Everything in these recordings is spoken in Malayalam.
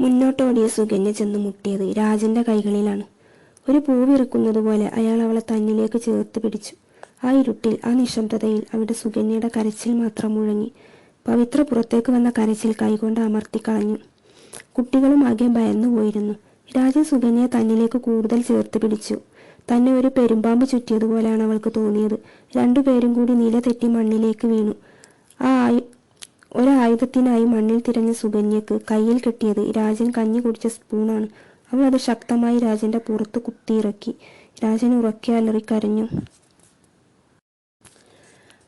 മുന്നോട്ടോടിയ സുകന്യ ചെന്ന് മുട്ടിയത് രാജന്റെ കൈകളിലാണ്. ഒരു പൂവിറുക്കുന്നത് പോലെ അയാൾ അവളെ തന്നിലേക്ക് ചേർത്ത് പിടിച്ചു. ആ ഇരുട്ടിൽ ആ നിശബ്ദതയിൽ അവിടെ സുകന്യയുടെ കരച്ചിൽ മാത്രം മുഴങ്ങി. പവിത്ര പുറത്തേക്ക് വന്ന കരച്ചിൽ കൈകൊണ്ട് അമർത്തി കളഞ്ഞു. കുട്ടികളും ആകെ ഭയന്നു പോയിരുന്നു. രാജൻ സുകന്യയെ തന്നിലേക്ക് കൂടുതൽ ചേർത്ത് പിടിച്ചു. തന്നെ ഒരു പെരുമ്പാമ്പ് ചുറ്റിയതുപോലെയാണ് അവൾക്ക് തോന്നിയത്. രണ്ടുപേരും കൂടി നില തെറ്റി മണ്ണിലേക്ക് വീണു. ആ ഒരായുധത്തിനായി മണ്ണിൽ തിരഞ്ഞ സുകന്യക്ക് കയ്യിൽ കെട്ടിയത് രാജൻ കഞ്ഞി കുടിച്ച സ്പൂണാണ്. അവൾ അത് ശക്തമായി രാജന്റെ പുറത്ത് കുത്തിയിറക്കി. രാജൻ ഉറക്കെ അലറിക്കരഞ്ഞു.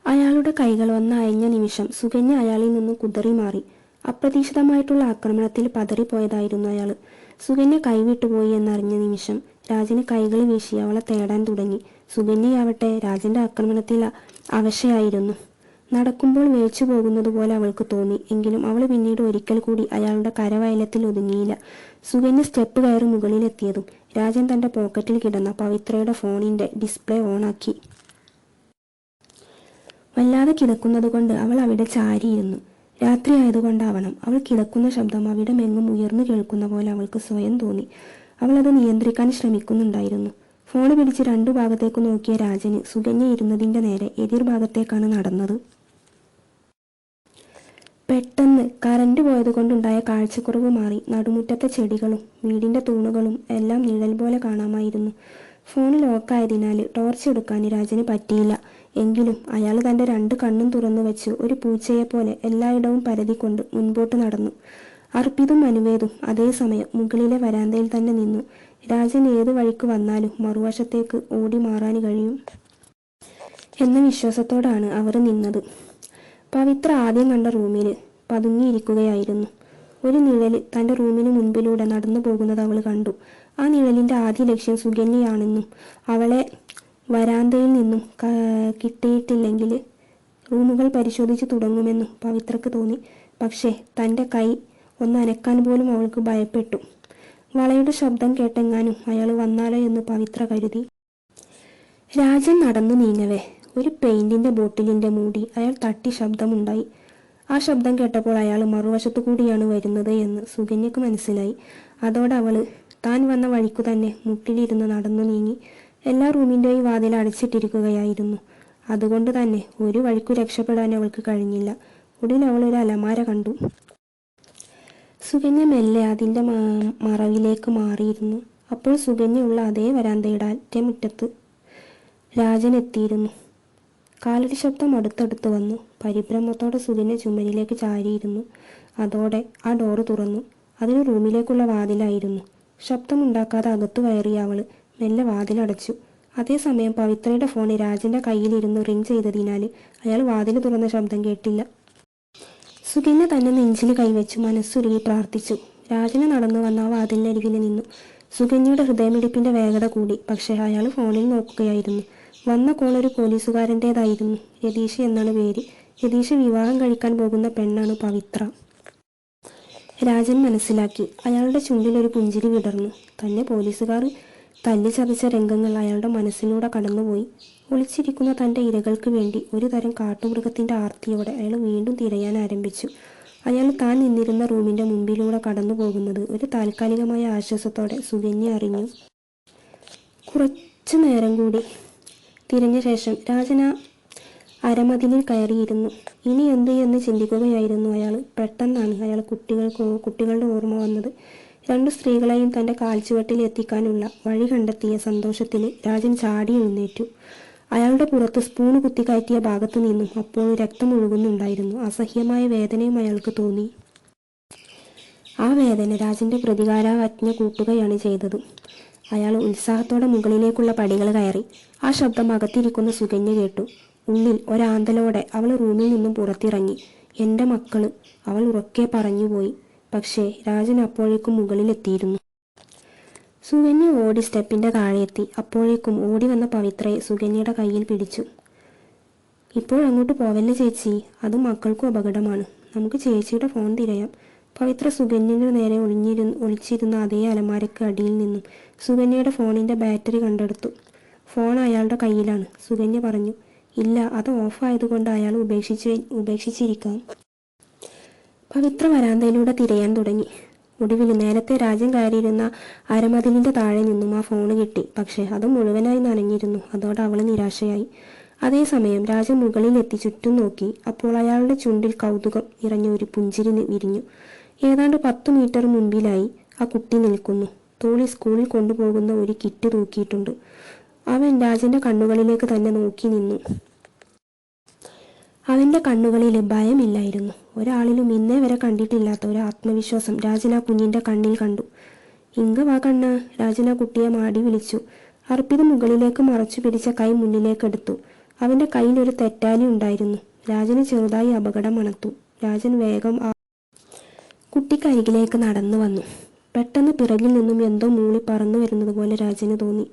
അയാളുടെ കൈകൾ വന്ന് അയഞ്ഞ നിമിഷം സുകന്യ അയാളിൽ നിന്ന് കുതറി മാറി. അപ്രതീക്ഷിതമായിട്ടുള്ള ആക്രമണത്തിൽ പതറിപ്പോയതായിരുന്നു അയാൾ. സുകന്യ കൈവിട്ടുപോയി എന്നറിഞ്ഞ നിമിഷം രാജന് കൈകൾ വീശി അവളെ തേടാൻ തുടങ്ങി. സുകന്യയാവട്ടെ രാജന്റെ ആക്രമണത്തിൽ അവശയായിരുന്നു. നടക്കുമ്പോൾ വേച്ചു പോകുന്നത് പോലെ അവൾക്ക് തോന്നി. എങ്കിലും അവൾ പിന്നീട് ഒരിക്കൽ കൂടി അയാളുടെ കരവയലത്തിൽ ഒതുങ്ങിയില്ല. സുകന്യ സ്റ്റെപ്പ് കയറി മുകളിലെത്തിയതും രാജൻ തന്റെ പോക്കറ്റിൽ കിടന്ന പവിത്രയുടെ ഫോണിന്റെ ഡിസ്പ്ലേ ഓണാക്കി വല്ലാതെ കിടക്കുന്നത് കൊണ്ട് അവൾ അവിടെ ചാരിയിരുന്നു. രാത്രി ആയതുകൊണ്ടാവണം. അവൾ കിടക്കുന്ന ശബ്ദം അവിടെ മെങ്ങും ഉയർന്നു കേൾക്കുന്ന പോലെ അവൾക്ക് സ്വയം തോന്നി. അവൾ അത് നിയന്ത്രിക്കാൻ ശ്രമിക്കുന്നുണ്ടായിരുന്നു. ഫോൺ പിടിച്ച് രണ്ടു ഭാഗത്തേക്ക് നോക്കിയ രാജന് സുകന്യ ഇരുന്നതിന്റെ നേരെ എതിർഭാഗത്തേക്കാണ് നടന്നത്. പെട്ടെന്ന് കറണ്ട് പോയതുകൊണ്ടുണ്ടായ കാഴ്ചക്കുറവ് മാറി. നടുമുറ്റത്തെ ചെടികളും വീടിന്റെ തൂണുകളും എല്ലാം നിഴൽ പോലെ കാണാമായിരുന്നു. ഫോൺ ലോക്കായതിനാൽ ടോർച്ച് എടുക്കാൻ രാജന് പറ്റിയില്ല. എങ്കിലും അയാൾ തന്റെ രണ്ട് കണ്ണും തുറന്നു വെച്ച് ഒരു പൂച്ചയെപ്പോലെ എല്ലായിടവും പരതിക്കൊണ്ട് മുൻപോട്ട് നടന്നു. അർപ്പിതും അനുവേദും അതേസമയം മുകളിലെ വരാന്തയിൽ തന്നെ നിന്നു. രാജൻ ഏത് വഴിക്ക് വന്നാലും മറുവശത്തേക്ക് ഓടി മാറാൻ കഴിയും എന്ന വിശ്വാസത്തോടാണ് അവർ നിന്നത്. പവിത്ര ആദ്യം കണ്ട റൂമിൽ പതുങ്ങിയിരിക്കുകയായിരുന്നു. ഒരു നിഴൽ തന്റെ റൂമിന് മുൻപിലൂടെ നടന്നു പോകുന്നത് അവൾ കണ്ടു. ആ നിഴലിന്റെ ആദ്യ ലക്ഷ്യം സുകന്യയാണെന്നും അവളെ വരാന്തയിൽ നിന്നും കിട്ടിയിട്ടില്ലെങ്കിൽ റൂമുകൾ പരിശോധിച്ച് തുടങ്ങുമെന്നും പവിത്രക്ക് തോന്നി. പക്ഷേ തന്റെ കൈ ഒന്ന് അനക്കാൻ പോലും അവൾക്ക് ഭയപ്പെട്ടു. വളയുടെ ശബ്ദം കേട്ടെങ്ങാനും അയാൾ വന്നാലോ എന്ന് പവിത്ര കരുതി. രാജൻ നടന്നു നീങ്ങവേ ഒരു പെയിന്റിന്റെ ബോട്ടിലിന്റെ മൂടി അയാൾ തട്ടി ശബ്ദമുണ്ടായി. ആ ശബ്ദം കേട്ടപ്പോൾ അയാൾ മറുവശത്തു കൂടിയാണ് വരുന്നത് എന്ന് സുകന്യക്ക് മനസ്സിലായി. അതോടെ അവൾ താൻ വന്ന വഴിക്കു തന്നെ മുട്ടിലിരുന്ന് നടന്നു നീങ്ങി എല്ലാ റൂമിന്റെയും വാതിൽ അടച്ചിട്ടിരിക്കുകയായിരുന്നു. അതുകൊണ്ട് തന്നെ ഒരു വഴിക്കു രക്ഷപ്പെടാൻ അവൾക്ക് കഴിഞ്ഞില്ല. ഉടൻ അവൾ ഒരു അലമാര കണ്ടു. സുകന്യ മെല്ലെ അതിന്റെ മറവിലേക്ക് മാറിയിരുന്നു. അപ്പോൾ സുകന്യ ഉള്ള അതേ വരാന്തയുടെ അറ്റമുറ്റത്ത് രാജൻ എത്തിയിരുന്നു. കാലടി ശബ്ദം അടുത്തടുത്ത് വന്നു. പരിഭ്രമത്തോടെ സുധിനെ ചുമരിലേക്ക് ചാരിയിരുന്നു. അതോടെ ആ ഡോറ് തുറന്നു. അതിന് റൂമിലേക്കുള്ള വാതിലായിരുന്നു. ശബ്ദമുണ്ടാക്കാതെ അകത്തു കയറിയ അവൾ മെല്ലെ വാതിലടച്ചു. അതേസമയം പവിത്രയുടെ ഫോൺ രാജന്റെ കയ്യിലിരുന്ന് റിംഗ് ചെയ്തതിനാൽ അയാൾ വാതിൽ തുറന്ന ശബ്ദം കേട്ടില്ല. സുകന്യ തന്നെ നെഞ്ചിൽ കൈവച്ചു മനസ്സുരുകി പ്രാർത്ഥിച്ചു. രാജന് നടന്നു വന്ന ആ വാതിലിനരികിൽ നിന്നു. സുകന്യയുടെ ഹൃദയമിടിപ്പിന്റെ വേഗത കൂടി. പക്ഷേ അയാൾ ഫോണിൽ നോക്കുകയായിരുന്നു. വന്ന കോൾ ഒരു പോലീസുകാരന്റെതായിരുന്നു രതീഷ് എന്നാണ് പേര്. രതീഷ് വിവാഹം കഴിക്കാൻ പോകുന്ന പെണ്ണാണ് പവിത്ര. രാജൻ മനസ്സിലാക്കി. അയാളുടെ ചുണ്ടിൽ ഒരു പുഞ്ചിരി വിടർന്നു. തന്നെ പോലീസുകാർ തല്ലി ചതച്ച രംഗങ്ങൾ അയാളുടെ മനസ്സിലൂടെ കടന്നുപോയി. ഒളിച്ചിരിക്കുന്ന തന്റെ ഇരകൾക്ക് വേണ്ടി ഒരു തരം കാട്ടുമൃഗത്തിന്റെ ആർത്തിയോടെ അയാൾ വീണ്ടും തിരയാൻ ആരംഭിച്ചു. അയാൾ താൻ നിന്നിരുന്ന റൂമിന്റെ മുമ്പിലൂടെ കടന്നു പോകുന്നത് ഒരു താൽക്കാലികമായ ആശ്വാസത്തോടെ സുകന്യ അറിഞ്ഞു. കുറച്ചു നേരം കൂടി തിരിഞ്ഞ ശേഷം രാജന അരമതിലിൽ കയറിയിരുന്നു. ഇനി എന്ത് എന്ന് ചിന്തിക്കുകയായിരുന്നു അയാൾ പെട്ടെന്നാണ് അയാൾ കുട്ടികൾക്ക് കുട്ടികളുടെ ഓർമ്മ വന്നത്. രണ്ടു സ്ത്രീകളെയും തന്റെ കാൽച്ചുവട്ടിൽ എത്തിക്കാനുള്ള വഴി കണ്ടെത്തിയ സന്തോഷത്തിൽ രാജൻ ചാടി എഴുന്നേറ്റു. അയാളുടെ പുറത്ത് സ്പൂൺ കുത്തിക്കയറ്റിയ ഭാഗത്തു നിന്നും അപ്പോൾ രക്തം ഒഴുകുന്നുണ്ടായിരുന്നു. അസഹ്യമായ വേദനയും അയാൾക്ക് തോന്നി. ആ വേദന രാജന്റെ പ്രതികാരാജ്ഞ കൂട്ടുകയാണ് ചെയ്തത്. അയാൾ ഉത്സാഹത്തോടെ മുകളിലേക്കുള്ള പടികൾ കയറി. ആ ശബ്ദം അകത്തിരിക്കുന്ന സുകന്യ കേട്ടു. ഉള്ളിൽ ഒരാന്തലോടെ അവൾ റൂമിൽ നിന്നും പുറത്തിറങ്ങി. എന്റെ മക്കൾ അവൾ ഉറക്കെ പറഞ്ഞുപോയി പക്ഷേ രാജൻ അപ്പോഴേക്കും മുകളിലെത്തിയിരുന്നു. സുകന്യ ഓടി സ്റ്റെപ്പിന്റെ താഴെയെത്തി. അപ്പോഴേക്കും ഓടി വന്ന പവിത്രയെ സുകന്യയുടെ കയ്യിൽ പിടിച്ചു. ഇപ്പോഴങ്ങോട്ട് പോവല്ലേ ചേച്ചി? അത് മക്കൾക്കും അപകടമാണ്. നമുക്ക് ചേച്ചിയുടെ ഫോൺ തിരയാം. പവിത്ര സുകന്യയുടെ നേരെ ഒളിഞ്ഞിരുന്ന് ഒളിച്ചിരുന്ന അതേ അലമാരയ്ക്ക് അടിയിൽ നിന്നും സുകന്യയുടെ ഫോണിന്റെ ബാറ്ററി കണ്ടെടുത്തു. ഫോൺ അയാളുടെ കയ്യിലാണ്. സുകന്യ പറഞ്ഞു ഇല്ല അത് ഓഫായതുകൊണ്ട് അയാൾ ഉപേക്ഷിച്ച് ഉപേക്ഷിച്ചിരിക്കാം. പവിത്ര വരാന്തയിലൂടെ തിരയാൻ തുടങ്ങി. ഒടുവിൽ നേരത്തെ രാജ്യം കയറിയിരുന്ന അരമതിലിന്റെ താഴെ നിന്നും ആ ഫോണ് കിട്ടി. പക്ഷേ അത് മുഴുവനായി നനഞ്ഞിരുന്നു. അതോടെ അവൾ നിരാശയായി. അതേസമയം രാജൻ മുകളിലെത്തി ചുറ്റും നോക്കി. അപ്പോൾ അയാളുടെ ചുണ്ടിൽ കൗതുകം നിറഞ്ഞ ഒരു പുഞ്ചിരി വിരിഞ്ഞു. ഏതാണ്ട് പത്തു മീറ്റർ മുൻപിലായി ആ കുട്ടി നിൽക്കുന്നു. തോളി സ്കൂളിൽ കൊണ്ടുപോകുന്ന ഒരു കിറ്റ് തൂക്കിയിട്ടുണ്ട്. അവൻ രാജന്റെ കണ്ണുകളിലേക്ക് തന്നെ നോക്കി നിന്നു. അവന്റെ കണ്ണുകളിൽ ഭയമില്ലായിരുന്നു. ഒരാളിലും ഇന്നേ വരെ കണ്ടിട്ടില്ലാത്ത ഒരു ആത്മവിശ്വാസം രാജൻ ആ കുഞ്ഞിന്റെ കണ്ണിൽ കണ്ടു. ഇങ്ക വാ കണ്ണ രാജൻ ആ കുട്ടിയെ മാടി വിളിച്ചു. അർപ്പിത മുകളിലേക്ക് മറച്ചു പിടിച്ച കൈ മുന്നിലേക്കെടുത്തു അവന്റെ കയ്യിൽ ഒരു തെറ്റാലി ഉണ്ടായിരുന്നു. രാജന് ചെറുതായി അപകടം മണത്തു രാജൻ വേഗം കുട്ടിക്കരികിലേക്ക് നടന്നു വന്നു. പെട്ടെന്ന് പിറകിൽ നിന്നും എന്തോ മൂളി പറന്നു വരുന്നത് പോലെ രാജന് തോന്നി.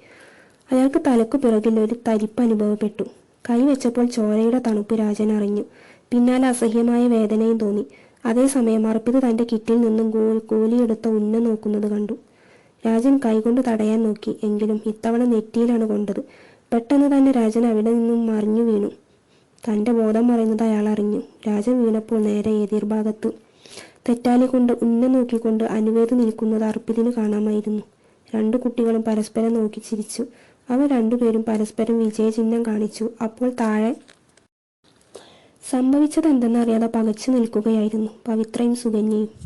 അയാൾക്ക് തലക്കു പിറകിൽ ഒരു തരിപ്പ് അനുഭവപ്പെട്ടു. കൈ വെച്ചപ്പോൾ ചോരയുടെ തണുപ്പ് രാജൻ അറിഞ്ഞു. പിന്നാലെ അസഹ്യമായ വേദനയും തോന്നി. അതേസമയം അർപ്പിത് തന്റെ കിറ്റിൽ നിന്നും ഗോ- കോലിയെടുത്ത ഉന്ന നോക്കുന്നത് കണ്ടു. രാജൻ കൈകൊണ്ട് തടയാൻ നോക്കി. എങ്കിലും ഇത്തവണ നെറ്റിയിലാണ് കൊണ്ടത്. പെട്ടെന്ന് തന്നെ രാജൻ അവിടെ നിന്നും മറിഞ്ഞു വീണു. തന്റെ ബോധം മറയുന്നത് അയാൾ അറിഞ്ഞു. രാജൻ വീണപ്പോൾ നേരെ എതിർഭാഗത്ത് തെറ്റാലി കൊണ്ട് ഉന്നം നോക്കിക്കൊണ്ട് അനുവേദ് നിൽക്കുന്നത് അർപ്പിതിന് കാണാമായിരുന്നു. രണ്ടു കുട്ടികളും പരസ്പരം നോക്കി ചിരിച്ചു. അവർ രണ്ടുപേരും പരസ്പരം വിജയചിഹ്നം കാണിച്ചു. അപ്പോൾ താഴെ സംഭവിച്ചത് എന്തെന്നറിയാതെ പകച്ചു നിൽക്കുകയായിരുന്നു. പവിത്രയും സുകന്യയും.